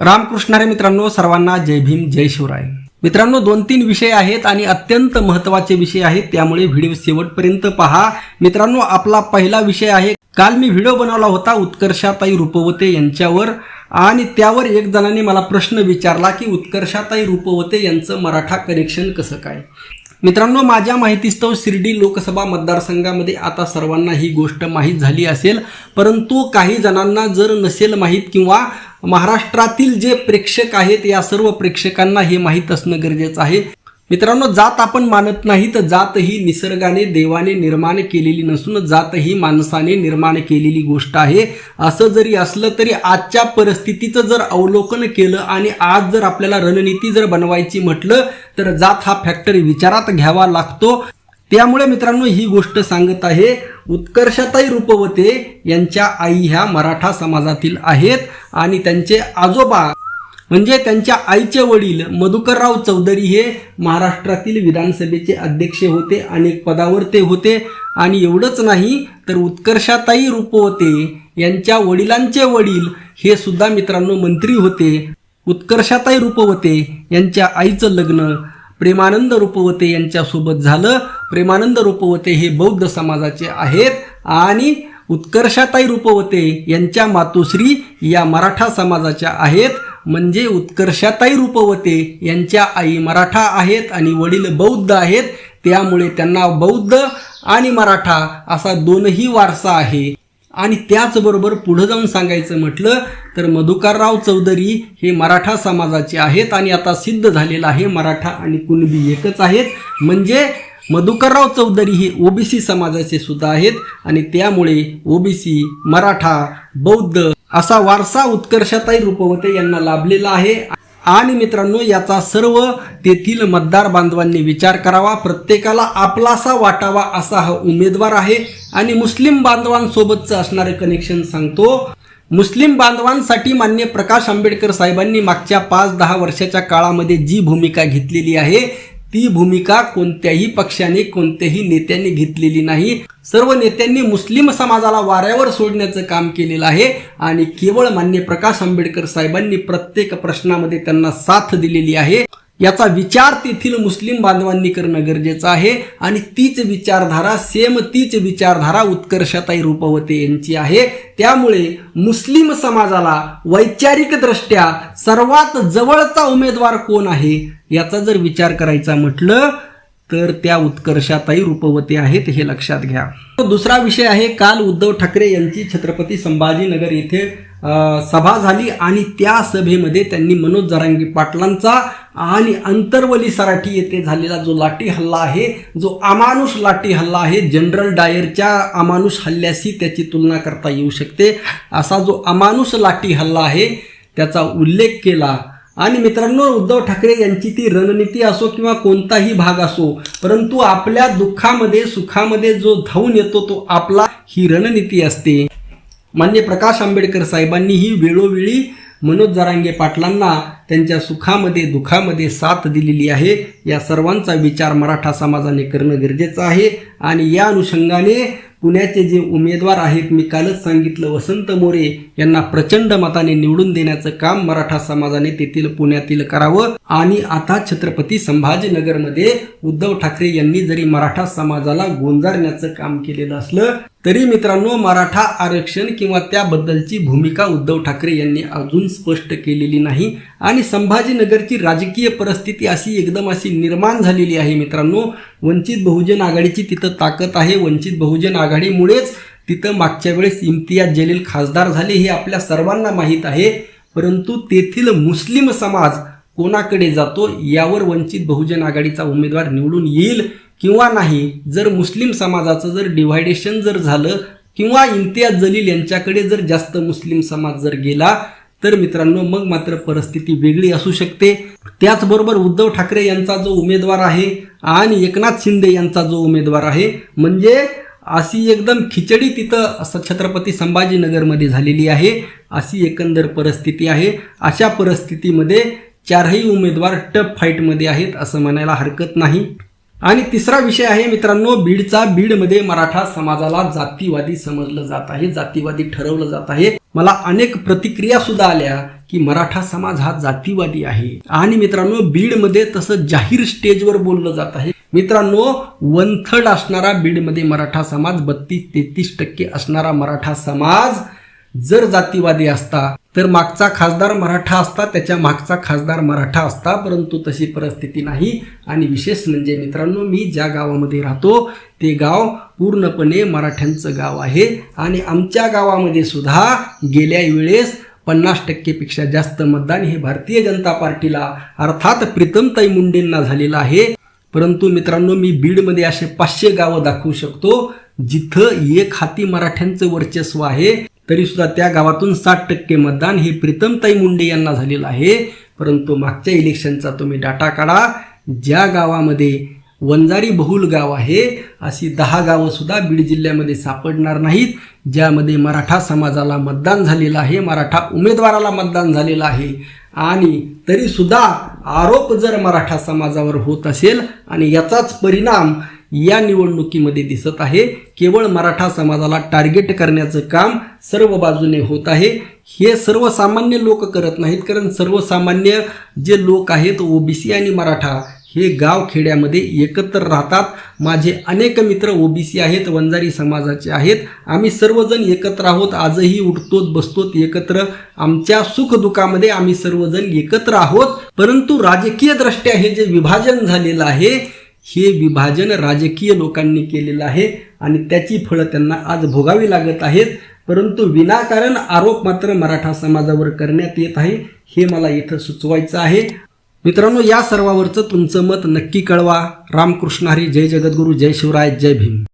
रामकृष्णारे मित्रांनो सर्वांना जय भीम जय शिवराय. मित्रांनो दोन तीन विषय आहेत आणि अत्यंत महत्त्वाचे विषय आहेत त्यामुळे व्हिडिओ शेवटपर्यंत पहा. मित्रांनो आपला पहिला विषय आहे काल मी व्हिडिओ बनवला होता उत्कर्षाताई रुपवते यांच्यावर आणि त्यावर एक जणांनी मला प्रश्न विचारला की उत्कर्षाताई रुपवते यांचं मराठा कनेक्शन कसं काय? मित्रांनो माझ्या माहितीस्तव शिर्डी लोकसभा मतदारसंघामध्ये आता सर्वांना ही गोष्ट माहीत झाली असेल. परंतु काही जणांना जर नसेल माहीत किंवा महाराष्ट्रातील जे प्रेक्षक आहेत या सर्व प्रेक्षकांना हे माहीत असणं गरजेचं आहे. मित्रांनो जात आपण मानत नाही तर जात ही निसर्गाने देवाने निर्माण केलेली नसून जात ही माणसाने निर्माण केलेली गोष्ट आहे. असं जरी असलं तरी आजच्या परिस्थितीचं जर अवलोकन केलं आणि आज जर आपल्याला रणनीती जर बनवायची म्हटलं तर जात हा फॅक्टर विचारात घ्यावा लागतो. त्यामुळे मित्रांनो ही गोष्ट सांगत आहे उत्कर्षताई रूपवते यांच्या आई ह्या मराठा समाजातील आहेत आणि त्यांचे आजोबा म्हणजे त्यांच्या आईचे वडील मधुकरराव चौधरी हे महाराष्ट्रातील विधानसभेचे अध्यक्ष होते अनेक पदावर ते होते. आणि एवढंच नाही तर उत्कर्षाताई रूपवते यांच्या वडिलांचे वडील हे सुद्धा मित्रांनो मंत्री होते. उत्कर्षाताई रूपवते यांच्या आईचं लग्न प्रेमानंद रूपवते यांच्यासोबत झालं. प्रेमानंद रूपवते हे बौद्ध समाजाचे आहेत. आणि उत्कर्षाताई रूपवते यांच्या मातोश्री या मराठा समाजाच्या आहेत. म्हणजे उत्कर्षाताई रूपवते. यांच्या आई मराठा आहेत आणि वडील बौद्ध आहेत. त्यामुळे त्यांना बौद्ध आणि मराठा असा दोनही वारसा आहे. आणि त्याचबरोबर पुढं जाऊन सांगायचं म्हटलं तर मधुकरराव चौधरी हे मराठा समाजाचे आहेत आणि आता सिद्ध झालेलं आहे. मराठा आणि कुणबी एकच आहेत. म्हणजे मधुकरराव चौधरी हे ओबीसी समाजाचे सुद्धा आहेत. आणि त्यामुळे ओबीसी मराठा बौद्ध असा वारसा उत्कर्षताई रूपवते यांना लाभलेला आहे. आणि मित्रांनो याचा सर्व तेथील मतदार बांधवांनी विचार करावा. प्रत्येकाला आपलासा वाटावा असा हा उमेदवार आहे. आणि मुस्लिम बांधवांसोबतचं असणारं कनेक्शन सांगतो. मुस्लिम बांधवांसाठी मान्य प्रकाश आंबेडकर साहेबांनी मागच्या पाच दहा वर्षाच्या काळामध्ये जी भूमिका घेतलेली आहे ती भूमिका कोणत्याही पक्षाने कोणत्याही नेत्यांनी घेतलेली नाही. सर्व नेत्यांनी मुस्लिम समाजाला वाऱ्यावर सोडण्याचं काम केलेलं आहे आणि केवळ मान्य प्रकाश आंबेडकर साहेबांनी प्रत्येक प्रश्नामध्ये त्यांना साथ दिलेली आहे. याचा विचार तेथील मुस्लिम बांधवांनी करणं गरजेचं आहे आणि तीच विचारधारा सेम तीच विचारधारा उत्कर्षताई रूपवते यांची आहे. त्यामुळे मुस्लिम समाजाला वैचारिकदृष्ट्या सर्वात जवळचा उमेदवार कोण आहे याचा जर विचार करायचा म्हटलं तर त्या उत्कर्षाताई रूपवते आहेत हे लक्षात घ्या. दुसरा विषय आहे काल उद्धव ठाकरे यांची छत्रपती संभाजीनगर येथे सभा झाली आणि त्या सभेमध्ये त्यांनी मनोज जरांगी पाटलांचा आणि अंतरवली सराठी येथे झालेला जो लाठी हल्ला आहे जो अमानुष लाठी हल्ला आहे जनरल डायरच्या अमानुष हल्ल्याशी त्याची तुलना करता येऊ शकते. असा जो अमानुष लाठी हल्ला आहे त्याचा उल्लेख केला. आणि मित्रांनो उद्धव ठाकरे यांची ती रणनीती असो किंवा कोणताही भाग असो परंतु आपल्या दुःखामध्ये सुखामध्ये जो धावून येतो तो आपला ही रणनीती असते. मान्य प्रकाश आंबेडकर साहेबांनी ही वेळोवेळी मनोज जरांगे पाटलांना त्यांच्या सुखामध्ये दुःखामध्ये साथ दिलेली आहे. या सर्वांचा विचार मराठा समाजाने करणं गरजेचं आहे. आणि या अनुषंगाने पुण्याचे जे उमेदवार आहेत मी कालच सांगितलं वसंत मोरे यांना प्रचंड मताने निवडून देण्याचं काम मराठा समाजाने तेथील पुण्यातील करावं. आणि आता छत्रपती संभाजीनगरमध्ये उद्धव ठाकरे यांनी जरी मराठा समाजाला गोंजारण्याचं काम केलेलं असलं तरी मित्रांनो मराठा आरक्षण किंवा त्याबद्दलची भूमिका उद्धव ठाकरे यांनी अजून स्पष्ट केलेली नाही आणि संभाजीनगरची राजकीय परिस्थिती अशी एकदम अशी निर्माण झालेली आहे मित्रांनो. वंचित बहुजन आघाडीची तिथं ताकद आहे. वंचित बहुजन आघाडीमुळेच तिथं मागच्या वेळेस इम्तियाज जलील खासदार झाले हे आपल्या सर्वांना माहीत आहे. परंतु तेथील मुस्लिम समाज कोणाकडे जातो यावर वंचित बहुजन आघाडीचा उमेदवार निवडून येईल किंवा नाही जर मुस्लिम समाजाचं जर डिव्हायडेशन जर झालं किंवा इम्तियाज जलील यांच्याकडे जर जास्त मुस्लिम समाज जर गेला तर मित्रांनो मग मात्र परिस्थिती वेगळी असू शकते. त्याचबरोबर उद्धव ठाकरे यांचा जो उमेदवार आहे आणि एकनाथ शिंदे यांचा जो उमेदवार आहे म्हणजे अशी एकदम खिचडी तिथं असं छत्रपती संभाजीनगरमध्ये झालेली आहे. अशी एकंदर परिस्थिती आहे. अशा परिस्थितीमध्ये चारही उमेदवार टफ फाईटमध्ये आहेत असं म्हणायला हरकत नाही. आणि तिसरा विषय आहे मित्रांनो बीडचा. बीडमध्ये मराठा समाजाला जातीवादी समजलं जात आहे जातीवादी ठरवलं जात आहे. मला अनेक प्रतिक्रिया सुद्धा आल्या की मराठा समाज हा जातीवादी आहे. आणि मित्रांनो बीडमध्ये तसं जाहीर स्टेजवर बोललं जात आहे. मित्रांनो वन थर्ड असणारा बीडमध्ये मराठा समाज बत्तीस तेहतीस टक्के असणारा मराठा समाज जर जातीवादी असता तर मागचा खासदार मराठा असता त्याच्या मागचा खासदार मराठा असता परंतु तशी परिस्थिती नाही. आणि विशेष म्हणजे मित्रांनो मी ज्या गावामध्ये राहतो ते गाव पूर्णपणे मराठ्यांचं गाव आहे. आणि आमच्या गावामध्ये सुद्धा गेल्या वेळेस पन्नास टक्केपेक्षा जास्त मतदान हे भारतीय जनता पार्टीला अर्थात प्रीतमताई मुंडेंना झालेलं आहे. परंतु मित्रांनो मी बीडमध्ये असे पाचशे गावं दाखवू शकतो जिथं एक हाती मराठ्यांचं वर्चस्व आहे. तरीसुद्धा त्या गावातून साठ टक्के मतदान हे प्रीतमताई मुंडे यांना झालेलं आहे. परंतु मागच्या इलेक्शनचा तुम्ही डाटा काढा. ज्या गावामध्ये वंजारी बहुल गाव आहे अशी दहा गावंसुद्धा बीड जिल्ह्यामध्ये सापडणार नाहीत. ज्यामध्ये मराठा समाजाला मतदान झालेलं आहे मराठा उमेदवाराला मतदान झालेलं आहे. आणि तरीसुद्धा आरोप जर मराठा समाजावर होत असेल आणि याचाच परिणाम या निवडणुकीमध्ये दिसत आहे. केवळ मराठा समाजाला टार्गेट करण्याचं काम सर्व बाजूने होत आहे. हे सर्वसामान्य लोक करत नाहीत कारण सर्वसामान्य जे लोक आहेत ओबीसी आणि मराठा हे गाव खेड्यामध्ये एकत्र राहतात. माझे अनेक मित्र ओबीसी आहेत वंजारी समाजाचे आहेत. आम्ही सर्वजण एकत्र आहोत आजही उठतोत बसतोत एकत्र. आमच्या सुखदुःखामध्ये आम्ही सर्वजण एकत्र आहोत. परंतु राजकीय दृष्ट्या हे जे विभाजन झालेलं आहे हे विभाजन राजकीय लोकांनी केलेलं आहे आणि त्याची फळं त्यांना आज भोगावी लागत आहेत. परंतु विनाकारण आरोप मात्र मराठा समाजावर करण्यात येत आहे. हे मला इथं सुचवायचं आहे. मित्रांनो या सर्वावरचं तुमचं मत नक्की कळवा. रामकृष्ण हरी जय जगद्गुरू जय शिवराय जय भीम.